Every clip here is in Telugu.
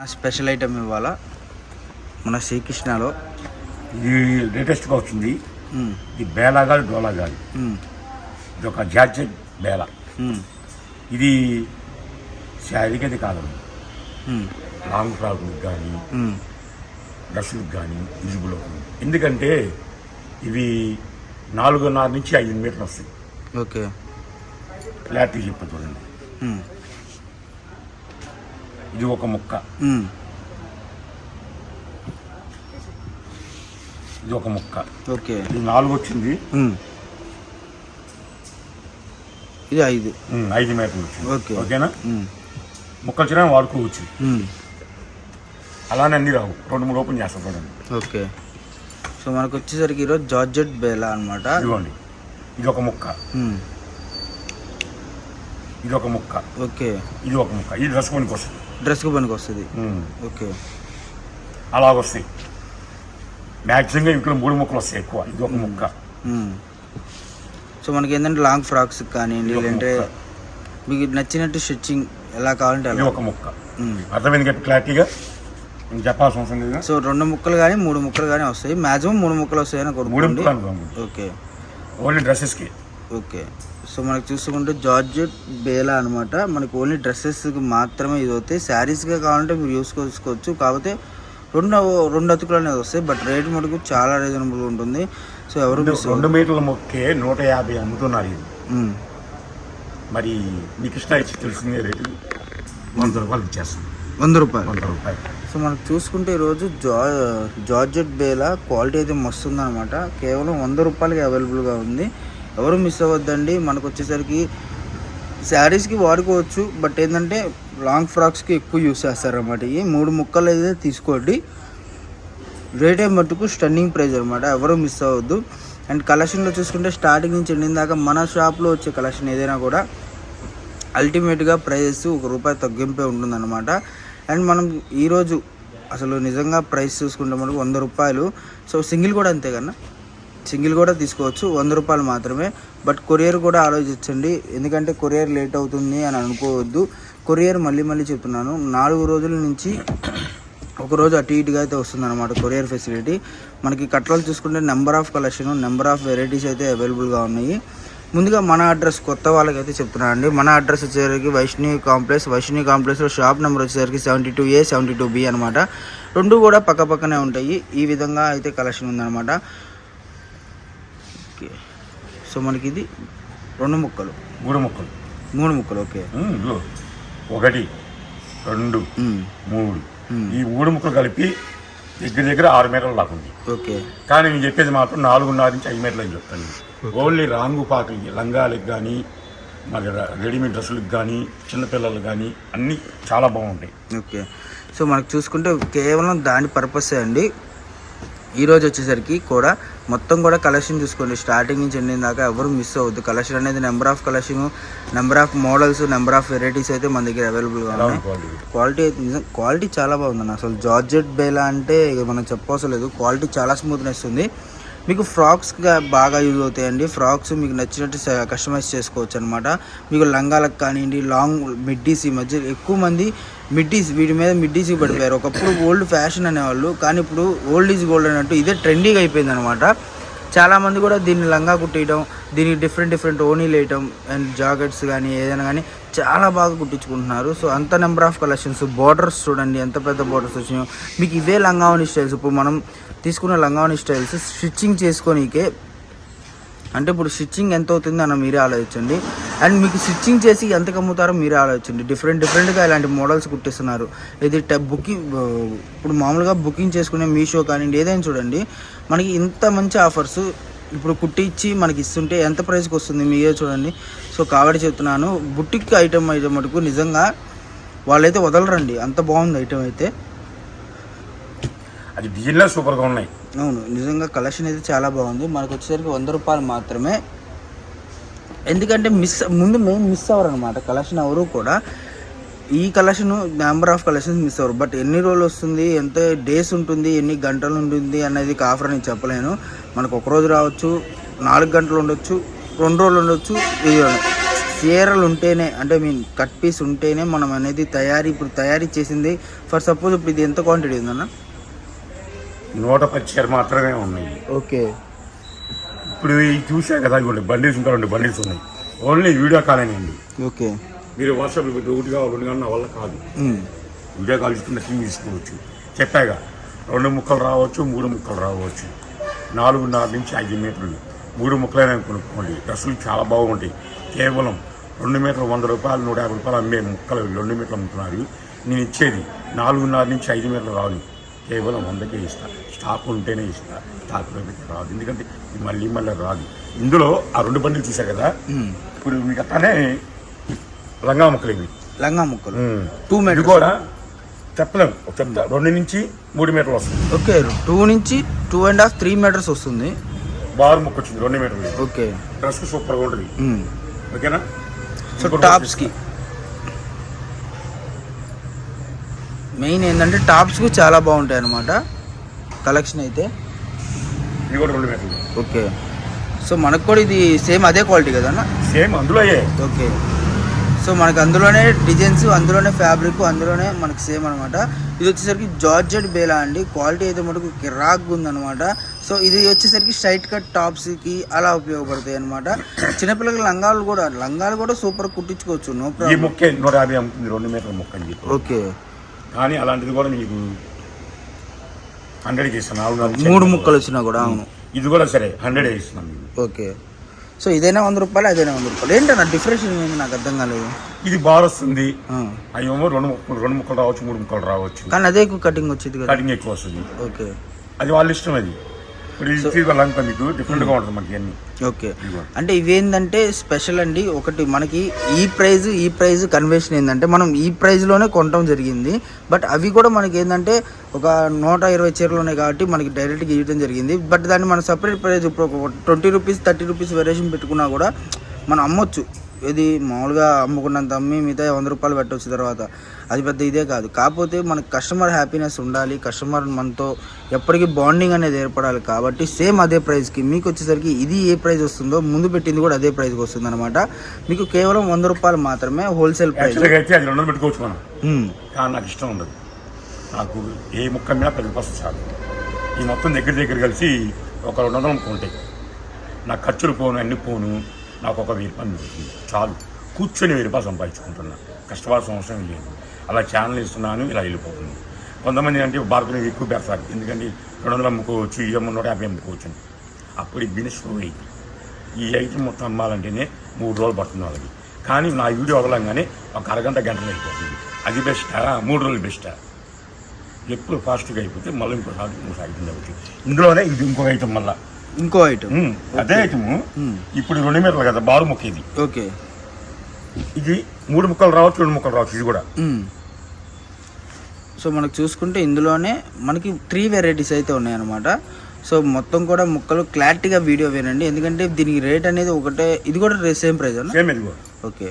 స్పెషల్ ఐటమ్ ఇవాళ మన శ్రీకృష్ణలో ఇది లేటెస్ట్గా వచ్చింది. ఇది బేలా గాలి డోలా గాలి మ్మ్. ఇది ఒక జార్జెట్ బేల. ఇది శారీకి కాదు. లాంగ్ ఫ్రాక్లకు కానీ. డ్రెస్సులకు కానీ అవుతుంది ఎందుకంటే ఇవి నాలుగున్నర నుంచి ఐదు మీటర్లు వస్తాయి ఓకే క్లారిటీ చెప్పు చూడండి. ఇది ఒక ముక్క. ఇది ఒక ముక్క. ఓకే. ఇది నాలుగు వచ్చింది. ఇది ఐదు. ఐదు మీటర్లు వచ్చింది. ఓకే. ఓకేనా. ముక్కలు వచ్చినా వాడుకోవచ్చు. అలానే అన్ని రావు. రెండు మూడు ఓపెన్ చేస్తాం చూడండి. ఓకే. సో మనకు వచ్చేసరికి ఈరోజు జార్జెట్ బేలా అనమాట ఇదిగోండి. ఇది ఒక ముక్క. ఇది ఒక ముక్క. ఓకే. ఇది ఒక ముక్క. ఇది డ్రెస్ కొనికి వస్తుంది డ్రెస్కి పనికి వస్తుంది. ఓకే. అలాగ వస్తాయి మ్యాక్సిమంగా ఇంట్లో మూడు ముక్కలు వస్తాయి ఎక్కువ. ఇది ఒక ముక్క. సో మనకి ఏంటంటే లాంగ్ ఫ్రాక్స్ ఒక లేదంటే. మీకు నచ్చినట్టు స్టిచ్చింగ్ ఎలా కావాలంటే అలా. ఒక ముక్క. అర్థమైంది కదా క్లారిటీగా? చెప్పాల్సిన అవసరం లేదు సో రెండు ముక్కలు కానీ మూడు ముక్కలు కానీ వస్తాయి. మాక్సిమం మూడు ముక్కలు వస్తాయని మూడు కోరుకోండి ముక్కలు అనుకోండి. ఓకే. ఓన్లీ డ్రెస్సెస్కి ఓకే. సో మనకి చూసుకుంటే జార్జెట్ బేలా అనమాట మనకి ఓన్లీ డ్రెస్సెస్కి మాత్రమే ఇది అవుతాయి. శారీస్గా కావాలంటే మీరు యూస్ చేసుకోవచ్చు. కాకపోతే రెండు రెండు అతుకులు అనేది వస్తాయి. బట్ రేట్ మటుకు చాలా రీజనబుల్ ఉంటుంది. సో ఎవరు రెండు మీటర్ల మొక్కే నూట యాభై అమ్ముతున్నారు ఇది. మరి మీకు ఇష్టం ఇచ్చి తెలిసిందే రేటు వంద రూపాయలు ఇచ్చేస్తాం. వంద రూపాయలు. వంద రూపాయలు. సో మనకు చూసుకుంటే ఈరోజు జా జార్జెట్ బేలా క్వాలిటీ అయితే మస్తు ఉందన్నమాట. కేవలం వంద రూపాయలకి అవైలబుల్గా ఉంది. ఎవరు మిస్ అవ్వద్దండి. మనకు వచ్చేసరికి శారీస్కి వాడుకోవచ్చు. బట్ ఏంటంటే లాంగ్ ఫ్రాక్స్కి ఎక్కువ యూస్ చేస్తారన్నమాట. ఈ మూడు ముక్కలు అయితే తీసుకోండి. రేట్ మటుకు మట్టుకు స్టన్నింగ్ ప్రైస్ అనమాట ఎవరు మిస్ అవ్వద్దు. అండ్ కలెక్షన్లో చూసుకుంటే స్టార్టింగ్ నుంచి ఎండిన దాకా మన షాప్లో వచ్చే కలెక్షన్ ఏదైనా కూడా అల్టిమేట్గా ప్రైజెస్ ఒక రూపాయి తగ్గింపే ఉంటుందన్నమాట. అండ్ మనం ఈరోజు అసలు నిజంగా ప్రైస్ చూసుకుంటే మనకు వంద రూపాయలు. సో సింగిల్ కూడా అంతే కన్నా? సింగిల్ కూడా తీసుకోవచ్చు వంద రూపాయలు మాత్రమే. బట్ కొరియర్ కూడా ఆలోచించండి. ఎందుకంటే కొరియర్ లేట్ అవుతుంది అని అనుకోవద్దు. కొరియర్ మళ్ళీ మళ్ళీ చెప్తున్నాను. నాలుగు రోజుల నుంచి ఒక రోజు అటు ఇటుగా అయితే వస్తుందన్నమాట కొరియర్ ఫెసిలిటీ. మనకి కట్టలు చూసుకుంటే number of collection number of varieties అయితే అవైలబుల్గా ఉన్నాయి. ముందుగా మన అడ్రస్ కొత్త వాళ్ళకైతే చెప్తున్నాను అండి. మన అడ్రస్ వచ్చేసరికి వైష్ణవి కాంప్లెక్స్. వైష్ణవి కాంప్లెక్స్లో షాప్ నెంబర్ వచ్చేసరికి seventy two A seventy two B అనమాట రెండు కూడా పక్క పక్కనే ఉంటాయి. ఈ విధంగా అయితే కలెక్షన్ ఉందన్నమాట. సో మనకి ఇది రెండు ముక్కలు. మూడు ముక్కలు. మూడు ముక్కలు ఓకే. ఒకటి రెండు మూడు. ఈ మూడు ముక్కలు కలిపి దగ్గర దగ్గర ఆరు మీటర్ల దాకా ఉంది. ఓకే. కానీ నేను చెప్పేది మాత్రం నాలుగున్నర నుంచి ఐదు మీటర్లు అని చెప్తాను. ఓన్లీ రాంగు పాకలకి లంగాలకి కానీ మరి రెడీమేడ్ డ్రెస్సులకు కానీ చిన్నపిల్లలకు కానీ అన్నీ చాలా బాగుంటాయి. ఓకే. సో మనకు చూసుకుంటే కేవలం దాని పర్పసే అండి. ఈరోజు వచ్చేసరికి కూడా మొత్తం కూడా కలెక్షన్ చూసుకోండి. స్టార్టింగ్ నుంచి ఎండింగ్ దాకా ఎవరు మిస్ అవ్వద్దు. కలెక్షన్ అనేది number of collection number of models number of varieties అయితే మన దగ్గర అవైలబుల్గా ఉన్నాయి. క్వాలిటీ క్వాలిటీ అయితే నిజం క్వాలిటీ చాలా బాగుందన్న. అసలు జార్జెట్ బేలా అంటే మనం చెప్పవసరం లేదు. క్వాలిటీ చాలా స్మూత్నెస్ ఉంది మీకు ఫ్రాక్స్ బాగా యూజ్ అవుతాయండి. ఫ్రాక్స్ మీకు నచ్చినట్టు కస్టమైజ్ చేసుకోవచ్చు అనమాట మీకు లంగాలకు కానివ్వండి లాంగ్ మిడ్డీస్ ఈ మధ్య ఎక్కువ మంది మిడ్డీస్ వీటి మీద మిడ్డీస్ పడిపోయారు. ఒకప్పుడు ఓల్డ్ ఫ్యాషన్ అనేవాళ్ళు కానీ ఇప్పుడు ఓల్డ్ ఈజ్ గోల్డ్ అన్నట్టు ఇదే ట్రెండీగా అయిపోయింది అనమాట చాలామంది కూడా దీన్ని లంగా కుట్టేయడం దీనికి డిఫరెంట్ డిఫరెంట్ ఓనీలు వేయటం అండ్ జాకెట్స్ కానీ ఏదైనా కానీ చాలా బాగా కుట్టించుకుంటున్నారు సో అంత నెంబర్ ఆఫ్ కలెక్షన్స్ బార్డర్స్ చూడండి ఎంత పెద్ద బార్డర్స్ వచ్చినాయో. మీకు ఇవే లంగావని స్టైల్స్ ఇప్పుడు మనం తీసుకున్న లంగావని స్టైల్స్ స్టిచ్చింగ్ చేసుకోనీకే అంటే ఇప్పుడు స్టిచ్చింగ్ ఎంత అవుతుంది అన్న మీరే ఆలోచించండి. అండ్ మీకు స్టిచ్చింగ్ చేసి ఎంతకు అమ్ముతారో మీరే ఆలోచించండి. డిఫరెంట్ డిఫరెంట్గా ఇలాంటి మోడల్స్ కుట్టిస్తున్నారు. ఇది బుకింగ్ ఇప్పుడు మామూలుగా బుకింగ్ చేసుకునే మీషో కానివ్వండి ఏదైనా చూడండి. మనకి ఇంత మంచి ఆఫర్స్ ఇప్పుడు కుట్టించి మనకి ఇస్తుంటే ఎంత ప్రైస్కి వస్తుంది మీరే చూడండి. సో కాబట్టి చెప్తున్నాను. బుటిక్ ఐటమ్ అయితే మటుకు నిజంగా వాళ్ళైతే వదలరండి. అంత బాగుంది ఐటమ్ అయితే. అది డిజైన్లో సూపర్గా ఉన్నాయి. అవును నిజంగా కలెక్షన్ అయితే చాలా బాగుంది. మనకు వచ్చేసరికి వంద రూపాయలు మాత్రమే. ఎందుకంటే మిస్ ముందు మేము మిస్ అవ్వరు అనమాట కలెక్షన్ ఎవరు కూడా ఈ collection number of collections miss అవ్వరు. బట్ ఎన్ని రోజులు వస్తుంది ఎంత డేస్ ఉంటుంది ఎన్ని గంటలు ఉంటుంది అనేది ఆఫర్ అని చెప్పలేను. మనకు ఒక రోజు రావచ్చు నాలుగు గంటలు ఉండొచ్చు రెండు రోజులు ఉండొచ్చు ఇది చీరలు ఉంటేనే అంటే మీన్ కట్ పీస్ ఉంటేనే మనం అనేది తయారీ ఇప్పుడు తయారీ చేసింది. ఫర్ సపోజ్ ఇప్పుడు ఇది ఎంత క్వాంటిటీ ఉందన్న నూట పది చీర మాత్రమే ఉన్నాయి. ఓకే. ఇప్పుడు చూసా కదా ఇవ్వండి బండిల్స్ ఇంకా రెండు బండిల్స్ ఉన్నాయి. ఓన్లీ వీడియో కాల్ అండి ఓకే. మీరు వాట్సాప్ ఒకటి కావాలి రెండు కావాలి నా వల్ల కాదు. వీడియో కాల్ తీసుకున్న టీవీ తీసుకోవచ్చు. చెప్పాగా రెండు ముక్కలు రావచ్చు మూడు ముక్కలు రావచ్చు. నాలుగున్నర నుంచి ఐదు మీటర్లు. మూడు ముక్కలైనా కొనుక్కోండి. డ్రెస్సులు చాలా బాగుంటాయి. కేవలం రెండు మీటర్లు వంద రూపాయలు నూట యాభై రూపాయలు అమ్మే ముక్కలు రెండు మీటర్లు అమ్ముతున్నారు. నేను ఇచ్చేది నాలుగున్నర నుంచి ఐదు మీటర్లు రాదు. కేవలం వందకే ఇస్తా. స్టాక్ ఉంటేనే ఇస్తా. స్టాక్ రాదు. ఎందుకంటే మళ్ళీ మళ్ళీ రాదు. ఇందులో ఆ రెండు బండిలు చూశారు కదా. ఇప్పుడు మీకు అట్లానే లంగా ముక్కలు ఇవి. లంగా ముక్కలు. టూ ఇది మీటర్స్ కూడా చెప్పలేము చెప్తా. రెండు నుంచి మూడు మీటర్లు వస్తుంది. ఓకే టూ నుంచి two and half three metres వస్తుంది. బారు ముక్క వచ్చింది రెండు మీటర్లు. ఓకే. డ్రెస్ సూపర్గా ఉంటుంది. ఓకేనా? సో టాప్స్కి. మెయిన్ ఏంటంటే టాప్స్కి చాలా బాగుంటాయి అన్నమాట. కలెక్షన్ అయితే. కూడా రెండు మీటర్లు. ఓకే. సో మనకు కూడా ఇది సేమ్ అదే క్వాలిటీ కదా సేమ్ అందులో ఓకే. సో మనకు అందులోనే డిజైన్స్ అందులోనే ఫ్యాబ్రిక్ అందులోనే మనకి సేమ్ అనమాట ఇది వచ్చేసరికి జార్జెట్ బేలా అండి. క్వాలిటీ అయితే మటుకు కిరాక్ ఉందన్నమాట. సో ఇది వచ్చేసరికి స్ట్రైట్ కట్ టాప్స్కి అలా ఉపయోగపడతాయి అనమాట చిన్నపిల్లలకి లంగాలు కూడా లంగాలు కూడా సూపర్ కుట్టించుకోవచ్చు నో ఈ ప్రాబ్లం. ముక్కే నూట యాభై అమ్ముతుంది రెండు మీటర్ల ముక్క అని చెప్పి ఓకే. కానీ అలాంటిది కూడా మీకు నాలుగు నాలుగు మూడు ముక్కలు వచ్చినా కూడా అవును. ఇది కూడా సరే హండ్రెడ్ ఇస్తున్నాను ఓకే. సో ఇదైనా వంద రూపాయలు అదైనా వంద రూపాయలు. ఏంటన్నా డిఫరెన్స్ ఏంది నాకు అర్థం కాలేదు. ఇది బార్ వస్తుంది. అయ్యేమో రెండు ముక్కలు రెండు ముక్కలు రావచ్చు మూడు ముక్కలు రావచ్చు. కానీ అదే ఎక్కువ కటింగ్ వచ్చేది కదా. కటింగ్ ఎక్కువ వస్తుంది. ఓకే. అది వాళ్ళ ఇష్టం అది. ఇప్పుడు ఇది తీసుకోవాలంటే మీకు డిఫరెంట్గా ఉంటుంది మనకి అన్ని ఓకే ఇదిగో. అంటే ఇవేంటంటే స్పెషల్ అండి. ఒకటి మనకి ఈ ప్రైజ్ ఈ ప్రైజ్ కన్వెన్షన్ ఏంటంటే మనం ఈ ప్రైజ్లోనే కొనటం జరిగింది. బట్ అవి కూడా మనకి ఏంటంటే ఒక నూట ఇరవై చీరలు ఉన్నాయి కాబట్టి మనకి డైరెక్ట్గా ఇవ్వడం జరిగింది. బట్ దాన్ని మనం సపరేట్ ప్రైస్ ఇప్పుడు twenty rupees thirty rupees variation పెట్టుకున్నా కూడా మనం అమ్మొచ్చు. ఇది మామూలుగా అమ్ముకున్నంత అమ్మి మిగతా వంద రూపాయలు పెట్టవచ్చు తర్వాత. అది పెద్ద ఇదే కాదు. కాకపోతే మనకి కస్టమర్ హ్యాపీనెస్ ఉండాలి. కస్టమర్ మనతో ఎప్పటికీ బాండింగ్ అనేది ఏర్పడాలి కాబట్టి సేమ్ అదే ప్రైస్కి మీకు వచ్చేసరికి ఇది ఏ ప్రైస్ వస్తుందో ముందు పెట్టింది కూడా అదే ప్రైస్కి వస్తుంది అనమాట మీకు కేవలం వంద రూపాయలు మాత్రమే హోల్సేల్ ప్రైస్ పెట్టుకోవచ్చు మనం. కానీ నాకు ఇష్టం ఉండదు. నాకు ఏ ముక్క మీద పది రూపాయలు చాలు. ఈ మొత్తం దగ్గర దగ్గర కలిసి ఒక రెండు వందలు ముక్క ఉంటాయి నా ఖర్చులు పోను అన్ని పోను నాకు ఒక వెయ్యి రూపాయలు చాలు కూర్చొని వెయ్యి రూపాయలు సంపాదించుకుంటున్నా. కష్టపడాల్సిన అవసరం లేదు. అలా ఛానల్ ఇస్తున్నాను ఇలా వెళ్ళిపోతుంది. కొంతమంది అంటే భారతీయ ఎక్కువ పెడతారు. ఎందుకంటే రెండు వందల అమ్ముకోవచ్చు ఈ నూట యాభై అమ్ముకోవచ్చు అప్పుడు బిజినెస్ స్లో అయింది. ఈ ఐటమ్ మొత్తం అమ్మాలంటేనే మూడు రోజులు పడుతుంది వాళ్ళకి. కానీ నా వీడియో వదలంగానే ఒక అరగంట గంటలు అయిపోతుంది అది బెస్టా మూడు రోజులు బెస్టా. ఎప్పుడు ఫాస్ట్గా అయిపోతే మళ్ళీ ఇంకోసారి ఇంకో ఐటమ్ అవుతుంది ఇందులోనే ఇది ఇంకొక ఐటమ్ మళ్ళీ. ఇంకో ఐటమ్ అదే ఐటమ్. ఇప్పుడు రెండు మీటర్లు కదా బారు ముక్క ఇది. ఓకే. ఇది మూడు ముక్కలు రావచ్చు రెండు ముక్కలు రావచ్చు ఇది కూడా. సో మనకు చూసుకుంటే ఇందులోనే మనకి త్రీ వెరైటీస్ అయితే ఉన్నాయన్నమాట. సో మొత్తం కూడా ముక్కలు క్లారిటీగా వీడియో వినండి. ఎందుకంటే దీనికి రేట్ అనేది ఒకటే ఇది కూడా సేమ్ ప్రైస్ అన్న సేమ్ ఇది కూడా. ఓకే.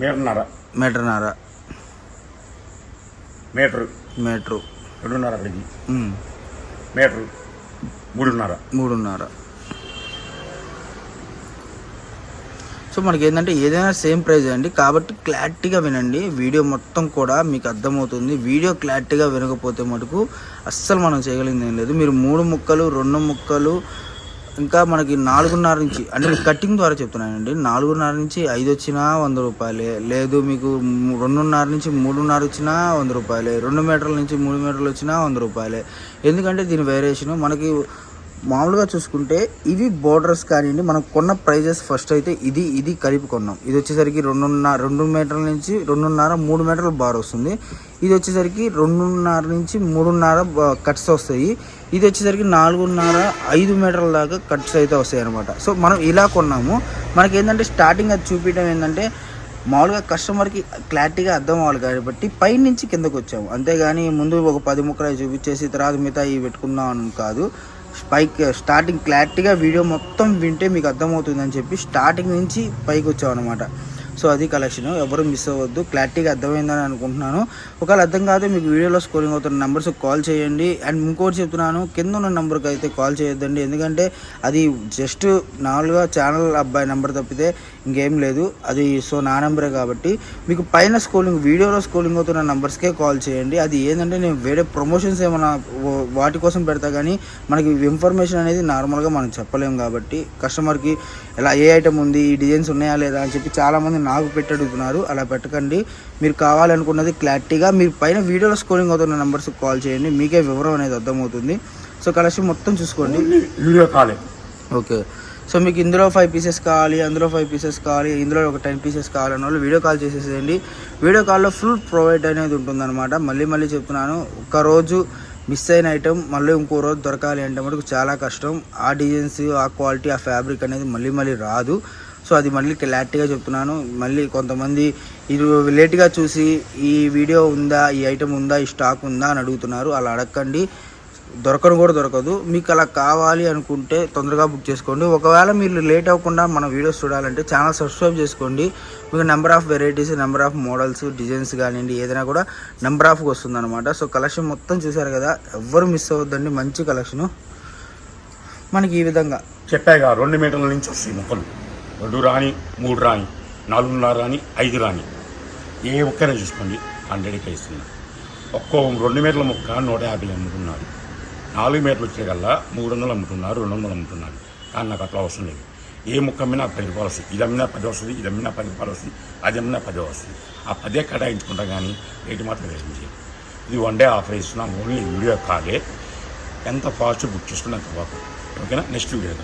మీటర్న్నర. మీటర్న్నర. మీటర్. మీటరు. రెండున్నర మీటర్. మూడున్నర. మూడున్నర. సో మనకి ఏంటంటే ఏదైనా సేమ్ ప్రైస్ అండి. కాబట్టి క్లారిటీగా వినండి. వీడియో మొత్తం కూడా మీకు అర్థమవుతుంది. వీడియో క్లారిటీగా వినకపోతే మటుకు అస్సలు మనం చేయగలిగింది ఏం లేదు. మీరు మూడు ముక్కలు రెండు ముక్కలు ఇంకా మనకి నాలుగున్నర నుంచి అంటే మీకు కటింగ్ ద్వారా చెప్తున్నానండి. నాలుగున్నర నుంచి ఐదు వచ్చినా వంద రూపాయలే. లేదు మీకు రెండున్నర నుంచి మూడున్నర వచ్చినా వంద రూపాయలే. రెండు మీటర్ల నుంచి మూడు మీటర్లు వచ్చినా వంద రూపాయలే. ఎందుకంటే దీని వేరియేషన్ మనకి మామూలుగా చూసుకుంటే ఇవి బోర్డర్స్ కానివ్వండి మనం కొన్న ప్రైజెస్ ఫస్ట్ అయితే ఇది ఇది కలిపి కొన్నాం. ఇది వచ్చేసరికి రెండున్నర రెండు మీటర్ల నుంచి రెండున్నర మూడు మీటర్ల బార్ వస్తుంది. ఇది వచ్చేసరికి రెండున్నర నుంచి మూడున్నర కట్స్ వస్తాయి. ఇది వచ్చేసరికి నాలుగున్నర ఐదు మీటర్ల దాకా కట్స్ అయితే వస్తాయి అనమాట సో మనం ఇలా కొన్నాము. మనకి ఏంటంటే స్టార్టింగ్ అది చూపించడం ఏంటంటే మామూలుగా కస్టమర్కి క్లారిటీగా అర్థం అవ్వాలి కాబట్టి పైన నుంచి కిందకు వచ్చాము అంతేగాని ముందు ఒక పది ముక్కలు చూపించేసి తర్వాత మిగతా ఇవి పెట్టుకుందాం అని కాదు. పైకి స్టార్టింగ్ క్లారిటీగా వీడియో మొత్తం వింటే మీకు అర్థమవుతుందని చెప్పి స్టార్టింగ్ నుంచి పైకి వచ్చామన్నమాట సో అది కలెక్షన్ ఎవరు మిస్ అవ్వద్దు. క్లారిటీగా అర్థమైందని అనుకుంటున్నాను. ఒకవేళ అర్థం కాదు మీకు వీడియోలో స్కోరింగ్ అవుతున్న నెంబర్స్ కాల్ చేయండి. అండ్ ఇంకోటి చెప్తున్నాను కింద ఉన్న నెంబర్కి అయితే కాల్ చేయొద్దండి. ఎందుకంటే అది జస్ట్ నార్మల్గా ఛానల్ అబ్బాయి నెంబర్ తప్పితే ఇంకేం లేదు. అది సో నా నెంబరే కాబట్టి. మీకు పైన స్కోలింగ్ వీడియోలో స్కోలింగ్ అవుతున్న నెంబర్స్కే కాల్ చేయండి. అది ఏంటంటే నేను వేరే ప్రమోషన్స్ ఏమైనా వాటి కోసం పెడతా కానీ మనకి ఇన్ఫర్మేషన్ అనేది నార్మల్గా మనం చెప్పలేము కాబట్టి కస్టమర్కి ఎలా ఏ ఐటమ్ ఉంది ఈ డిజైన్స్ ఉన్నాయా లేదా అని చెప్పి చాలామంది నాకు పెట్టి అడుగుతున్నారు అలా పెట్టకండి. మీరు కావాలనుకున్నది క్లారిటీగా మీరు పైన వీడియోలో స్కోరింగ్ అవుతున్న నెంబర్స్కి కాల్ చేయండి. మీకే వివరం అనేది అర్థమవుతుంది. సో కలెక్షన్ మొత్తం చూసుకోండి. వీడియో కాలే. ఓకే. సో మీకు ఇందులో ఫైవ్ పీసెస్ కావాలి అందులో ఫైవ్ పీసెస్ కావాలి ఇందులో ఒక టెన్ పీసెస్ కావాలన్న వాళ్ళు వీడియో కాల్ చేసేసేయండి. వీడియో కాల్లో ఫుల్ ప్రొవైడ్ అనేది ఉంటుందన్నమాట. మళ్ళీ మళ్ళీ చెప్తున్నాను. ఒక రోజు మిస్ అయిన ఐటమ్ మళ్ళీ ఇంకో రోజు దొరకాలి అంటే మటుకు చాలా కష్టం. ఆ డిజైన్స్ ఆ క్వాలిటీ ఆ ఫ్యాబ్రిక్ అనేది మళ్ళీ మళ్ళీ రాదు. సో అది మళ్ళీ క్లారిటీగా చెప్తున్నాను. మళ్ళీ కొంతమంది ఇది లేట్గా చూసి ఈ వీడియో ఉందా ఈ ఐటెం ఉందా ఈ స్టాక్ ఉందా అని అడుగుతున్నారు. అలా అడగండి దొరకను కూడా దొరకదు. మీకు అలా కావాలి అనుకుంటే తొందరగా బుక్ చేసుకోండి. ఒకవేళ మీరు లేట్ అవ్వకుండా మన వీడియోస్ చూడాలంటే ఛానల్ సబ్స్క్రైబ్ చేసుకోండి. మీకు number of varieties number of models designs కానివ్వండి ఏదైనా కూడా నెంబర్ ఆఫ్గా వస్తుందన్నమాట. సో కలెక్షన్ మొత్తం చూసారు కదా ఎవ్వరు మిస్ అవ్వద్దండి. మంచి కలెక్షను మనకి ఈ విధంగా. చెప్పాగా రెండు మీటర్ల నుంచి వస్తాయి మొక్కలు. రెండు రాని మూడు రాని నాలుగున్నర రాని ఐదు రాని ఏ ఒక్కనే చూసుకోండి హండ్రెడ్కి ఇస్తుంది ఒక్కో రెండు మీటర్ల ముక్క నూట యాభై అమ్ముతున్నారు నాలుగు మీటర్లు వచ్చేకల్లా మూడు వందలు అమ్ముతున్నారు రెండు వందలు అమ్ముతున్నారు. కానీ నాకు అట్లా అవసరం లేదు. ఏ ముక్క అమ్మినా పది రూపాయలు వస్తుంది? ఇది అమ్మినా పది వస్తుంది ఇది అమ్మినా పది రూపాయలు వస్తుంది అది అమ్మినా పది వస్తుంది. ఆ పదే కేటాయించుకుంటా కానీ రేటు మాత్రం వేసింది ఇది వన్ డే ఆఫర్ ఇస్తున్నాం ఓన్లీ వీడియో కాలే. ఎంత ఫాస్ట్ బుక్ చేసుకున్నా అంత బాగుంది. ఓకేనా? Next video